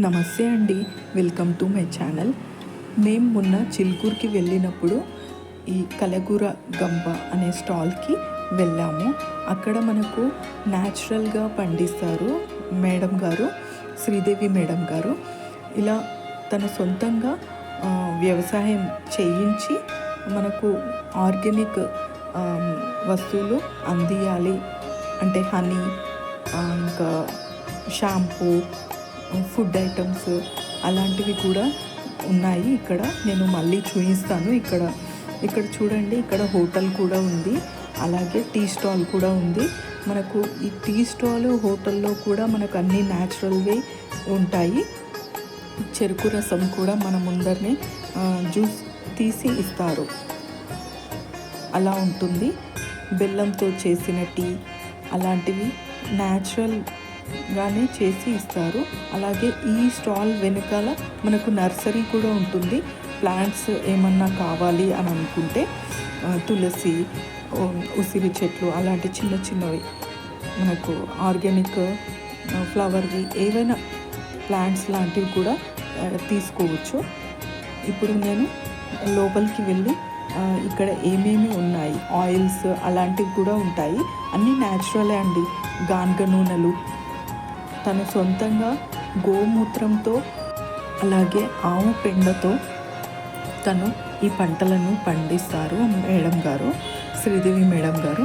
నమస్తే అండి. Welcome to my channel. మేము మొన్న చిల్కూర్కి వెళ్ళినప్పుడు ఈ కలగూర గంప అనే స్టాల్కి వెళ్ళాము. అక్కడ మనకు న్యాచురల్గా పండిస్తారు మేడం గారు శ్రీదేవి మేడం గారు. ఇలా తన సొంతంగా వ్యవసాయం చేయించి మనకు ఆర్గానిక్ వస్తువులు అందియాలి. అంటే హనీ ఇంకా షాంపూ ఫుడ్ ఐటమ్స్ అలాంటివి కూడా ఉన్నాయి ఇక్కడ. నేను మళ్ళీ చూపిస్తాను. ఇక్కడ ఇక్కడ చూడండి ఇక్కడ హోటల్ కూడా ఉంది. అలాగే టీ స్టాల్ కూడా ఉంది. మనకు ఈ టీ స్టాల్ హోటల్లో కూడా మనకు అన్ని న్యాచురల్వే ఉంటాయి. చెరుకు రసం కూడా మన ముందరనే జ్యూస్ తీసి ఇస్తారు. అలా ఉంటుంది. బెల్లంతో చేసిన టీ అలాంటివి గానే చేసి ఇస్తారు. అలాగే ఈ స్టాల్ వెనకాల మనకు నర్సరీ కూడా ఉంటుంది. ప్లాంట్స్ ఏమన్నా కావాలి అని అనుకుంటే తులసి ఉసిరి చెట్లు అలాంటి చిన్న చిన్నవి మనకు ఆర్గానిక్ ఫ్లవర్వి ఏవైనా ప్లాంట్స్ లాంటివి కూడా తీసుకోవచ్చు. ఇప్పుడు నేను లోపలికి వెళ్ళి ఇక్కడ ఏమేమి ఉన్నాయి? ఆయిల్స్ అలాంటివి కూడా ఉంటాయి. అన్నీ న్యాచురలే అండి. గాన్గ నూనెలు తను సొంతంగా గోమూత్రంతో అలాగే ఆవు పెండతో తను ఈ పంటలను పండిస్తారు మేడం గారు శ్రీదేవి మేడం గారు.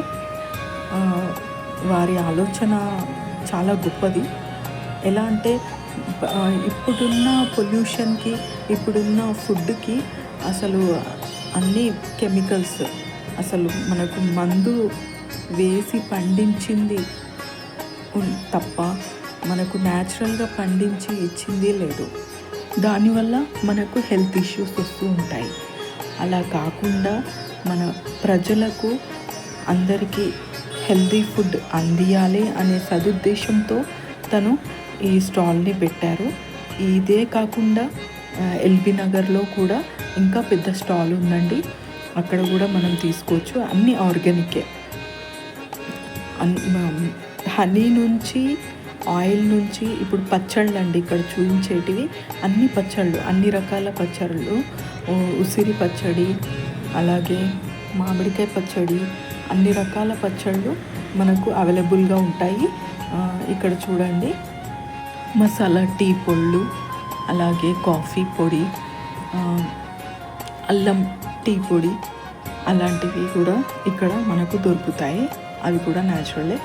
వారి ఆలోచన చాలా గొప్పది. ఎలా అంటే ఇప్పుడున్న పొల్యూషన్కి ఇప్పుడున్న ఫుడ్కి అసలు అన్ని కెమికల్స్ అసలు మనకు మందు వేసి పండించింది తప్ప మనకు న్యాచురల్గా పండించి ఇచ్చింది లేదు. దానివల్ల మనకు హెల్త్ ఇష్యూస్ వస్తూ ఉంటాయి. అలా కాకుండా మన ప్రజలకు అందరికీ హెల్తీ ఫుడ్ అందియాలి అనే సదుద్దేశంతో తను ఈ స్టాల్ని పెట్టారు. ఇదే కాకుండా ఎల్బీ నగర్లో కూడా ఇంకా పెద్ద స్టాల్ ఉందండి. అక్కడ కూడా మనం తీసుకోవచ్చు. అన్నీ ఆర్గానికే. అన్- హనీ నుంచి ఆయిల్ నుంచి ఇప్పుడు పచ్చళ్ళు అండి ఇక్కడ చూపించేటివి. అన్ని పచ్చళ్ళు అన్ని రకాల పచ్చళ్ళు. ఉసిరి పచ్చడి అలాగే మామిడికాయ పచ్చడి అన్ని రకాల పచ్చళ్ళు మనకు అవైలబుల్గా ఉంటాయి. ఇక్కడ చూడండి. మసాలా టీ పొళ్ళు అలాగే కాఫీ పొడి అల్లం టీ పొడి అలాంటివి కూడా ఇక్కడ మనకు దొరుకుతాయి. అవి కూడా న్యాచురలే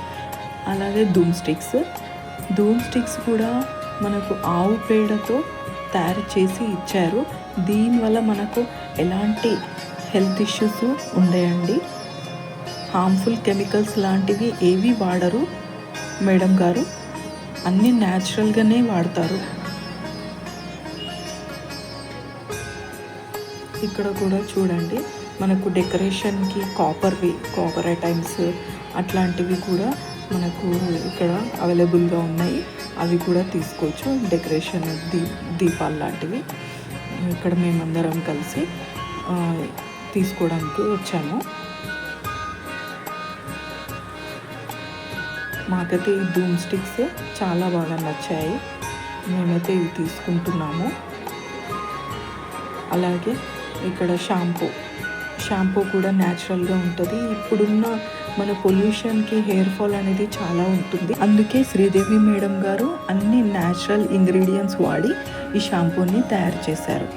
అలాగే ధూమ్ స్టిక్స్ ధూమ్ స్టిక్స్ కూడా మనకు ఆవు పేడతో తయారు చేసి ఇచ్చారు. దీనివల్ల మనకు ఎలాంటి హెల్త్ ఇష్యూస్ ఉండయండి. హార్మ్ఫుల్ కెమికల్స్ లాంటివి ఏవి వాడరు మేడం గారు. అన్నీ న్యాచురల్గానే వాడతారు. ఇక్కడ కూడా చూడండి మనకు డెకరేషన్కి కాపర్వి కాపర్ ఐటమ్స్ అట్లాంటివి కూడా మనకు ఇక్కడ అవైలబుల్గా ఉన్నాయి. అవి కూడా తీసుకోవచ్చు. డెకరేషన్ దీ దీపాలు లాంటివి. ఇక్కడ మేమందరం కలిసి తీసుకోవడానికి వచ్చాము. మాకైతే ఈ ధూమ్ స్టిక్స్ చాలా బాగా నచ్చాయి. మేమైతే ఇవి తీసుకుంటున్నాము. అలాగే ఇక్కడ షాంపూ. షాంపూ కూడా న్యాచురల్గా ఉంటుంది. ఇప్పుడున్న మన పొల్యూషన్కి హెయిర్ ఫాల్ అనేది చాలా ఉంటుంది. అందుకే శ్రీదేవి మేడం గారు అన్ని న్యాచురల్ ఇంగ్రీడియంట్స్ వాడి ఈ షాంపూని తయారు చేశారు.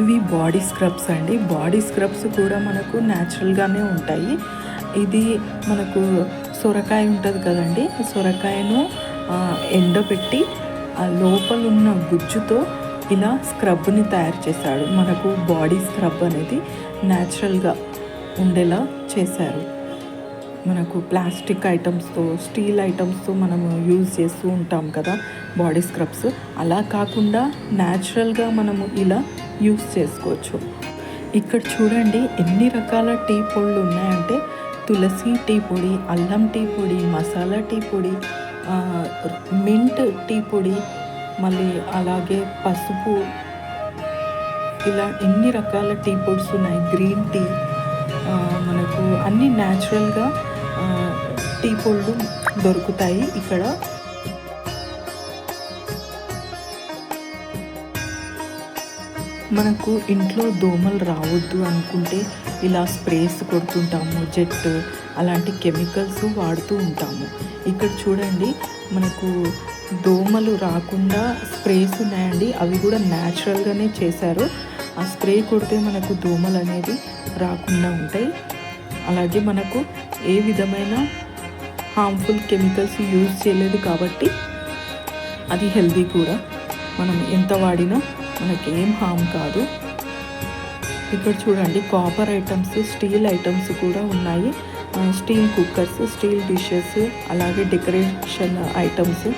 ఇవి బాడీ స్క్రబ్స్ అండి. బాడీ స్క్రబ్స్ కూడా మనకు న్యాచురల్గానే ఉంటాయి. ఇది మనకు సొరకాయ ఉంటుంది కదండి. సొరకాయను ఎండబెట్టి ఆ లోపల ఉన్న గుజ్జుతో ఇలా స్క్రబ్ని తయారు చేశాడు. మనకు బాడీ స్క్రబ్ అనేది న్యాచురల్గా ఉండేలా చేశారు. మనకు ప్లాస్టిక్ ఐటమ్స్తో స్టీల్ ఐటమ్స్తో మనము యూజ్ చేస్తూ ఉంటాం కదా బాడీ స్క్రబ్స్. అలా కాకుండా న్యాచురల్గా మనము ఇలా యూజ్ చేసుకోవచ్చు. ఇక్కడ చూడండి ఎన్ని రకాల టీ పొడులు ఉన్నాయంటే తులసి టీ పొడి అల్లం టీ పొడి మసాలా టీ పొడి మింట్ టీ పొడి మళ్ళీ అలాగే పసుపు. ఇలా ఎన్ని రకాల టీ పొడ్స్ ఉన్నాయి? గ్రీన్ టీ మనకు అన్నీ న్యాచురల్గా టీ పొళ్ళు దొరుకుతాయి ఇక్కడ. మనకు ఇంట్లో దోమలు రావద్దు అనుకుంటే ఇలా స్ప్రేస్ కొడుతుంటాము జెట్ అలాంటి కెమికల్స్ వాడుతూ ఉంటాము. ఇక్కడ చూడండి మనకు దోమలు రాకుండా స్ప్రేస్ ఉన్నాయండి అవి కూడా న్యాచురల్గానే చేశారు. ఆ స్ప్రే కొడితే మనకు దోమలు అనేది రాకుండా ఉంటాయి. అలాగే మనకు ఏ విధమైన హార్మ్ఫుల్ కెమికల్స్ యూజ్ చేయలేదు కాబట్టి అది హెల్దీ కూడా. మనం ఎంత వాడినా మనకి ఏం హామ్ కాదు. ఇక్కడ చూడండి కాపర్ ఐటమ్స్ స్టీల్ ఐటమ్స్ కూడా ఉన్నాయి. స్టీల్ కుక్కర్స్ స్టీల్ డిషెస్ అలాగే డెకరేషన్ ఐటమ్స్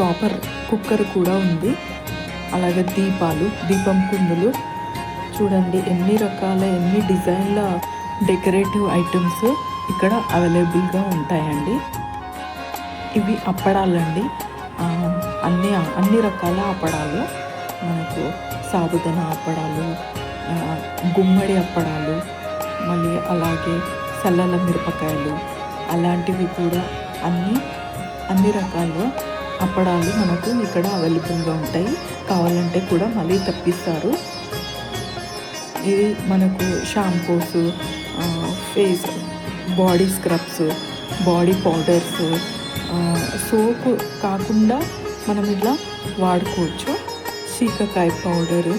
కాపర్ కుక్కర్ కూడా ఉంది. అలాగే దీపాలు దీపం కుందులు చూడండి ఎన్ని రకాల ఎన్ని డిజైన్ల డెకరేటివ్ ఐటమ్స్ ఇక్కడ అవైలబుల్గా ఉంటాయండి. ఇవి అప్పడాలండి. అన్ని అన్ని రకాల అప్పడాలు. మనకు సాబుదన అప్పడాలు గుమ్మడి అప్పడాలు మళ్ళీ అలాగే సల్లల మిరపకాయలు అలాంటివి కూడా అన్ని అన్ని రకాల అప్పడాలు మనకు ఇక్కడ అవైలబుల్గా ఉంటాయి. కావాలంటే కూడా మళ్ళీ తెప్పిస్తారు. ఇది మనకు shampoos face body scrubs body powders soap కాకుండా మనం ఇలా వాడుకోవచ్చు. చీకకాయ పౌడరు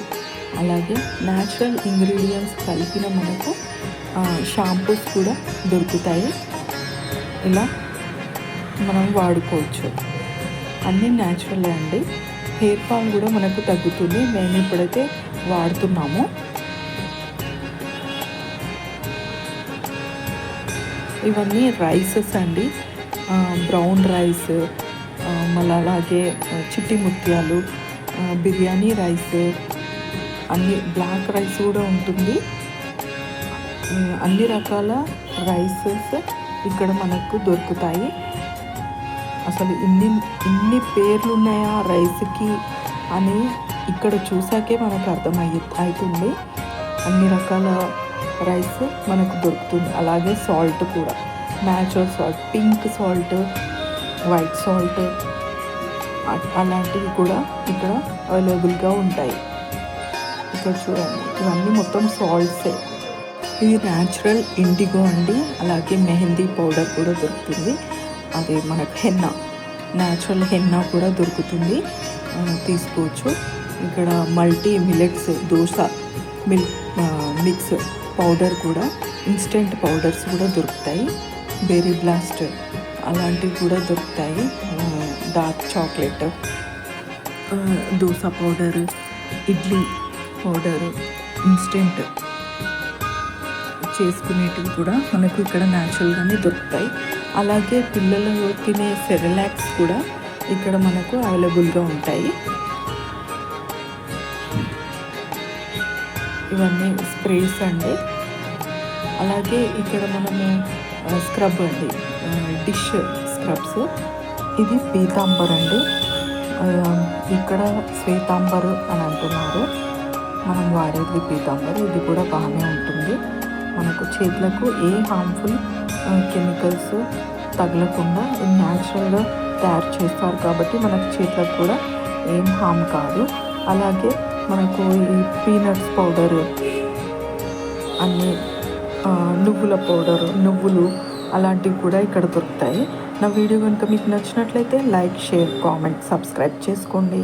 అలాగే న్యాచురల్ ఇంగ్రీడియంట్స్ కలిపిన మనకు షాంపూస్ కూడా దొరుకుతాయి. ఇలా మనం వాడుకోవచ్చు. అన్నీ న్యాచురల్ అండి. హెయిర్ ఫాల్ కూడా మనకు తగ్గుతుంది. మేము ఇప్పుడైతే వాడుతున్నాము. ఇవన్నీ రైసెస్ అండి. బ్రౌన్ రైస్ మళ్ళీ అలాగే చిట్టి ముత్యాలు బిర్యానీ రైస్ అన్ని బ్లాక్ రైస్ కూడా ఉంటుంది. అన్ని రకాల రైసెస్ ఇక్కడ మనకు దొరుకుతాయి. అసలు ఇన్ని ఇన్ని పేర్లు ఉన్నాయా రైస్కి అని ఇక్కడ చూసాకే మనకు అర్థమయ్యే అవుతుంది అన్ని రకాల రైస్ మనకు దొరుకుతుంది. అలాగే సాల్ట్ కూడా. Natural salt pink salt white salt అలాంటివి కూడా ఇక్కడ అవైలబుల్గా ఉంటాయి. ఇక్కడ చూడండి. ఇవన్నీ మొత్తం సాల్ట్సే. ఇది న్యాచురల్ ఇండిగో అండి. అలాగే మెహందీ పౌడర్ కూడా దొరుకుతుంది. అది మనకు హెన్నా. న్యాచురల్ హెన్నా కూడా దొరుకుతుంది. తీసుకోవచ్చు. ఇక్కడ multi millets dosa milk mix powder కూడా ఇన్స్టెంట్ పౌడర్స్ కూడా దొరుకుతాయి. బెర్రీ బ్లాస్ట్ అలాంటివి కూడా దొరుకుతాయి. Dark chocolate dosa powder idli powder instant చేసుకునేటివి కూడా మనకు ఇక్కడ న్యాచురల్గానే దొరుకుతాయి. అలాగే పిల్లలు తినే సెరలాక్స్ కూడా ఇక్కడ మనకు అవైలబుల్గా ఉంటాయి. ఇవన్నీ స్ప్రేస్ అండి. అలాగే ఇక్కడ మనము స్క్రబ్ అండి. డిష్ స్క్రబ్స్ ఇది పీతాంబర్ అండి. ఇక్కడ శ్వేతాంబర్ అని అంటున్నారు. మనం వాడేది పీతాంబర్. ఇది కూడా బాగానే ఉంటుంది. మనకు చేతులకు ఏ హార్మ్ఫుల్ కెమికల్స్ తగలకుండా న్యాచురల్గా తయారు చేస్తారు కాబట్టి మనకు చేతులకు కూడా ఏం హామ్ కాదు. అలాగే మనకు ఈ పీనట్స్ పౌడరు అన్నీ నువ్వుల పౌడర్ నువ్వులు అలాంటివి కూడా ఇక్కడ దొరుకుతాయి. నా వీడియో కనుక మీకు నచ్చినట్లయితే లైక్ షేర్ కామెంట్ సబ్స్క్రైబ్ చేసుకోండి.